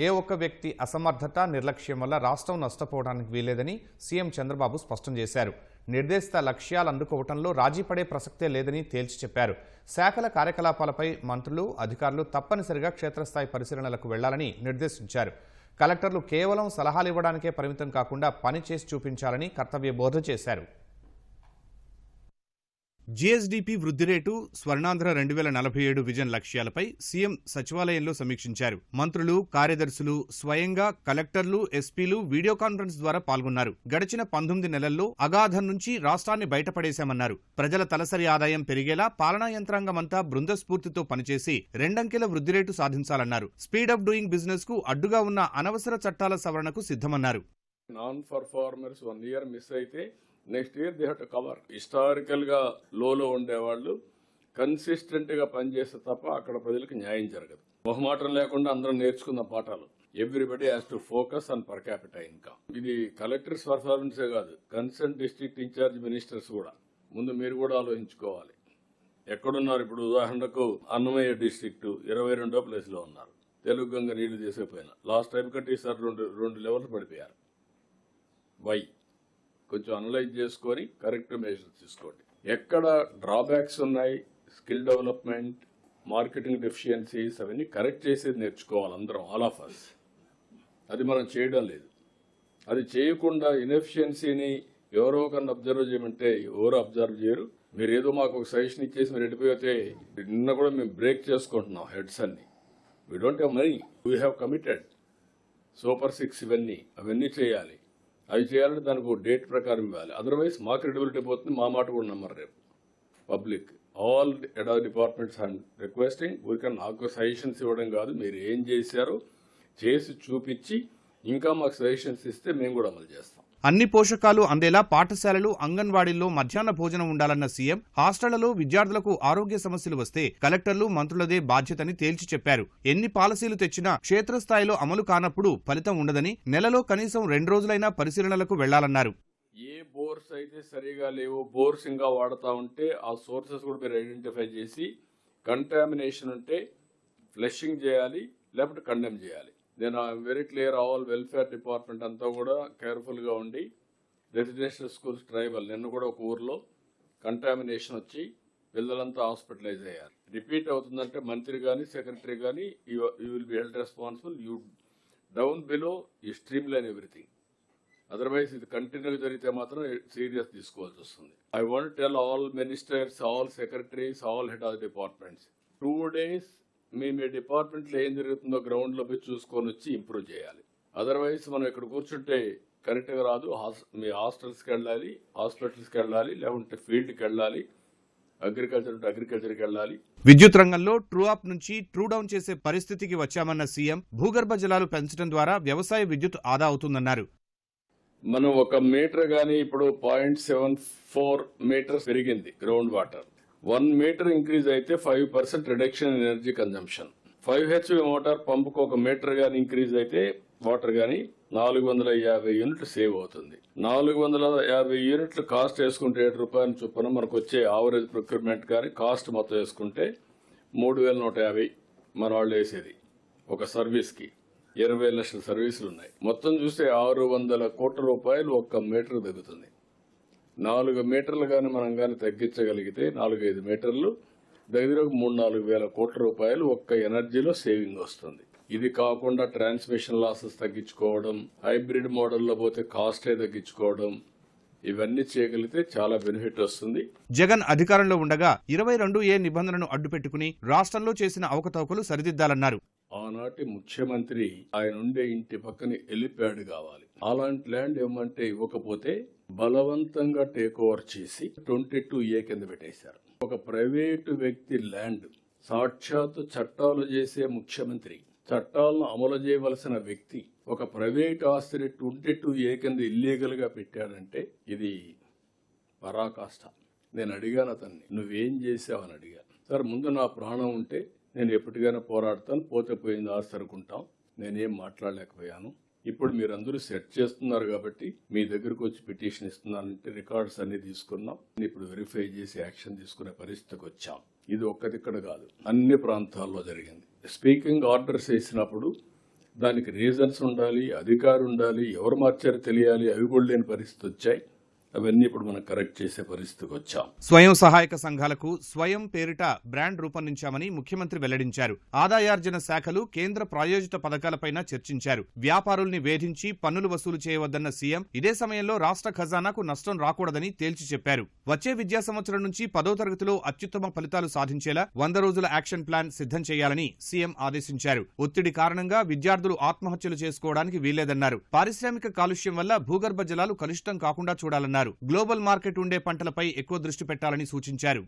ఏ ఒక్క వ్యక్తి అసమర్థత నిర్లక్ష్యం వల్ల రాష్ట్రం నష్టపోవడానికి వీలేదని సీఎం చంద్రబాబు స్పష్టం చేశారు. నిర్దేశిత లక్ష్యాలు అందుకోవటంలో రాజీ పడే ప్రసక్తే లేదని తేల్చి చెప్పారు. శాఖల కార్యకలాపాలపై మంత్రులు అధికారులు తప్పనిసరిగా క్షేత్రస్థాయి పరిశీలనలకు వెళ్ళాలని నిర్దేశించారు. కలెక్టర్లు కేవలం సలహాలు ఇవ్వడానికే పరిమితం కాకుండా పని చేసి చూపించాలని కర్తవ్య బోధ చేశారు. జీఎస్డీపీ వృద్ధి రేటు స్వర్ణాంధ్ర రెండు వేల నలభై ఏడు విజన్ లక్ష్యాలపై సీఎం సచివాలయంలో సమీక్షించారు. మంత్రులు కార్యదర్శులు స్వయంగా కలెక్టర్లు ఎస్పీలు వీడియో కాన్ఫరెన్స్ ద్వారా పాల్గొన్నారు. గడిచిన పంతొమ్మిది నెలల్లో అగాధం నుంచి రాష్ట్రాన్ని బయటపడేశామన్నారు. ప్రజల తలసరి ఆదాయం పెరిగేలా పాలనా యంత్రాంగమంతా బృంద స్ఫూర్తితో పనిచేసి రెండంకెల వృద్ధి రేటు సాధించాలన్నారు. స్పీడ్ అప్ డూయింగ్ బిజినెస్కు అడ్డుగా ఉన్న అనవసర చట్టాల సవరణకు సిద్ధమన్నారు. Non performers one year miss అయితే next year they have to cover. హిస్టారికల్గా లోలో ఉండేవాళ్ళు కన్సిస్టెంట్గా పనిచేస్తే తప్ప అక్కడ ప్రజలకు న్యాయం జరగదు. మొహమాటం లేకుండా అందరం నేర్చుకున్న పాఠాలు. Everybody has to focus on per capital income. ఇది కలెక్టర్స్ పర్ఫార్మెన్సే కాదు కన్సర్న్ డిస్ట్రిక్ట్ ఇన్ఛార్జ్ మినిస్టర్స్ కూడా. ముందు మీరు కూడా ఆలోచించుకోవాలి. ఎక్కడున్నారు ఇప్పుడు? ఉదాహరణకు అన్నమయ్య డిస్ట్రిక్ట్ ఇరవై రెండో ప్లేస్లో ఉన్నారు. తెలుగు గంగ నీళ్ళు తీసుకుపోయినా లాస్ట్ టైం కంటే ఈసారి రెండు రెండు లెవెల్స్ పడిపోయారు. వై? కొంచెం అనలైజ్ చేసుకొని కరెక్ట్ మెజర్స్ తీసుకోండి. ఎక్కడ డ్రాబ్యాక్స్ ఉన్నాయి స్కిల్ డెవలప్మెంట్ మార్కెటింగ్ డెఫిషియన్సీస్ అవన్నీ కరెక్ట్ చేసేది నేర్చుకోవాలి అందరం ఆల్ ఆఫ్ అస్ అది మనం చేయడం లేదు. అది చేయకుండా ఇన్ఎఫిషియన్సీని ఎవరో ఒకరిని అబ్జర్వ్ చేయమంటే ఎవరు అబ్జర్వ్ చేయరు. మీరు ఏదో మాకు ఒక సజెషన్ ఇచ్చేసి మీరు వెళ్ళిపోతే నిన్న కూడా మేము బ్రేక్ చేసుకుంటున్నాం హెడ్స్ అన్ని. We don't have money we have committed super six ఇవన్నీ అవన్నీ చేయాలి. అవి చేయాలంటే దానికి ఒక డేట్ ప్రకారం ఇవ్వాలి. అదర్వైజ్ మా క్రెడిబిలిటీ పోతుంది మా మాట కూడా నమ్మరు రేపు. పబ్లిక్ ఆల్ ఎడా డిపార్ట్మెంట్స్ అండ్ రిక్వెస్టింగ్ ఊరికే నాకు సజెషన్స్ ఇవ్వడం కాదు మీరు ఏం చేశారు చేసి చూపించి ఇంకా మాకు సజెషన్స్ ఇస్తే మేము కూడా అమలు చేస్తాం. అన్ని పోషకాలు అందేలా పాఠశాలలు అంగన్వాడీల్లో మధ్యాహ్న భోజనం ఉండాలన్న సీఎం హాస్టళ్ళలో విద్యార్థులకు ఆరోగ్య సమస్యలు వస్తే కలెక్టర్లు మంత్రులదే బాధ్యతని తేల్చి చెప్పారు. ఎన్ని పాలసీలు తెచ్చినా క్షేత్రస్థాయిలో అమలు కానప్పుడు ఫలితం ఉండదని నెలలో కనీసం రెండు రోజులైనా పరిశీలనలకు వెళ్ళాలన్నారు. ఏ బోర్స్ అయితే సరిగా లేవో బోర్స్ ఇంకా వాడుతూ ఉంటే ఆ సోర్సెస్ కూడా మీరు ఐడెంటిఫై చేసి కంటామినేషన్ ఉంటే ఫ్లెషింగ్ చేయాలి లేకపోతే కండెమ్ చేయాలి. నేను very clear all welfare department అంతా కూడా కేర్ఫుల్గా ఉండి రెసిడెన్షియల్ స్కూల్స్ ట్రైబల్ నిన్న కూడా ఒక ఊర్లో కంటామినేషన్ వచ్చి పిల్లలంతా హాస్పిటలైజ్ అయ్యారు. రిపీట్ అవుతుందంటే మంత్రి కానీ సెక్రటరీ కానీ you will be held responsible you down below ఈ స్ట్రీమ్ లైన్ ఎవ్రీథింగ్ అదర్వైజ్ ఇది కంటిన్యూ జరిగితే మాత్రం సీరియస్ తీసుకోవాల్సి వస్తుంది. I want tell all ministers all secretaries all head of departments two days మీ మీ డిపార్ట్మెంట్లో ఏం జరుగుతుందో గ్రౌండ్లో పోయి చూసుకొని వచ్చి ఇంప్రూవ్ చేయాలి. అదర్వైజ్ మనం ఇక్కడ కూర్చుంటే కరెక్ట్గా రాదు. హాస్- మీ హాస్టల్స్కి వెళ్ళాలి హాస్పిటల్స్కి వెళ్ళాలి లేకుంటే ఫీల్డ్కి వెళ్ళాలి అగ్రికల్చర్ ఉంటే అగ్రికల్చర్కి వెళ్ళాలి. విద్యుత్ రంగంలో ట్రూ అప్ నుంచి ట్రూ డౌన్ చేసే పరిస్థితికి వచ్చామన్న సీఎం భూగర్భ జలాలు పెంచడం ద్వారా వ్యవసాయ విద్యుత్ ఆదా అవుతుందన్నారు. మనం ఒక మీటర్ గానీ ఇప్పుడు పాయింట్ సెవెన్ ఫోర్ మీటర్స్ పెరిగింది ground water. One metre increase అయితే five percent reduction energy consumption five HP motor పంపుకు ఒక మీటర్ గాని ఇంక్రీజ్ అయితే వాటర్ గాని నాలుగు వందల యాభై యూనిట్లు సేవ్ అవుతుంది. నాలుగు వందల యాభై యూనిట్లు కాస్ట్ వేసుకుంటే ఏడు రూపాయల చొప్పున మనకు వచ్చే ఆవరేజ్ ప్రొక్యూర్మెంట్ కానీ కాస్ట్ మొత్తం వేసుకుంటే మూడు వేల నూట యాభై మన వాళ్ళు వేసేది ఒక సర్వీస్కి ఇరవై లక్షల సర్వీసులు ఉన్నాయి. మొత్తం చూస్తే ఆరు వందల కోట్ల రూపాయలు ఒక్క మీటర్ తగ్గుతుంది నాలుగు మీటర్లు కానీ మనం కానీ తగ్గించగలిగితే నాలుగైదు మీటర్లు దగ్గర మూడు నాలుగు వేల కోట్ల రూపాయలు ఒక్క ఎనర్జీలో సేవింగ్ వస్తుంది. ఇది కాకుండా ట్రాన్స్మిషన్ లాసెస్ తగ్గించుకోవడం హైబ్రిడ్ మోడల్లో పోతే కాస్టే తగ్గించుకోవడం ఇవన్నీ చేయగలిగితే చాలా బెనిఫిట్ వస్తుంది. జగన్ అధికారంలో ఉండగా ఇరవై రెండు ఏ నిబంధనను అడ్డుపెట్టుకుని రాష్ట్రంలో చేసిన అవకతవకలు సరిదిద్దాలన్నారు. ఆనాటి ముఖ్యమంత్రి ఆయన ఉండే ఇంటి పక్కన ఎలిప్యాడ్ కావాలి. అలాంటి ల్యాండ్ ఇవ్వమంటే ఇవ్వకపోతే బలవంతంగా టేక్ ఓవర్ చేసి ట్వంటీ టూ ఏ కింద పెట్టేశారు. ఒక ప్రైవేటు వ్యక్తి ల్యాండ్ సాక్షాత్తు చట్టాలు చేసే ముఖ్యమంత్రి చట్టాలను అమలు చేయవలసిన వ్యక్తి ఒక ప్రైవేట్ ఆస్తిని ట్వంటీ టూ ఏ కింద ఇల్లీగల్గా పెట్టాడంటే ఇది పరాకాష్ట. నేను అడిగాను అతన్ని నువ్వేం చేసావని అడిగాను సార్ ముందు నా ప్రాణం ఉంటే నేను ఎప్పటికైనా పోరాడతాను పోతే పోయింది ఆస్తి అనుకుంటాం. నేనేం మాట్లాడలేకపోయాను. ఇప్పుడు మీరందరూ సెట్ చేస్తున్నారు కాబట్టి మీ దగ్గరకు వచ్చి పిటిషన్ ఇస్తున్నానంటే రికార్డ్స్ అన్ని తీసుకున్నాం. ఇప్పుడు వెరిఫై చేసి యాక్షన్ తీసుకునే పరిస్థితికి వచ్చాం. ఇది ఒక్కదిక్కడ కాదు. అన్ని ప్రాంతాల్లో జరిగింది. స్పీకింగ్ ఆర్డర్స్ వేసినప్పుడు దానికి రీజన్స్ ఉండాలి అధికారు ఉండాలి ఎవరు మార్చారో తెలియాలి అవి కూడా లేని పరిస్థితి వచ్చాయి. అవన్నీ ఇప్పుడు మనం కరెక్ట్ చేసే పరిస్థితికి వచ్చాం. స్వయం సహాయక సంఘాలకు స్వయం పేరిట బ్రాండ్ రూపొందించామని ముఖ్యమంత్రి వెల్లడించారు. ఆదాయార్జన శాఖలు కేంద్ర ప్రాయోజిత పథకాలపైన చర్చించారు. వ్యాపారుల్ని వేధించి పన్నులు వసూలు చేయవద్దన్న సీఎం ఇదే సమయంలో రాష్ట్ర ఖజానాకు నష్టం రాకూడదని తేల్చి చెప్పారు. వచ్చే విద్యా సంవత్సరం నుంచి పదో తరగతిలో అత్యుత్తమ ఫలితాలు సాధించేలా వంద రోజుల యాక్షన్ ప్లాన్ సిద్ధం చేయాలని సీఎం ఆదేశించారు. ఒత్తిడి కారణంగా విద్యార్థులు ఆత్మహత్యలు చేసుకోవడానికి వీల్లేదన్నారు. పారిశ్రామిక కాలుష్యం వల్ల భూగర్భ జలాలు కలుషితం కాకుండా చూడాలన్నారు. గ్లోబల్ మార్కెట్ ఉండే పంటలపై ఎక్కువ దృష్టి పెట్టాలని సూచించారు.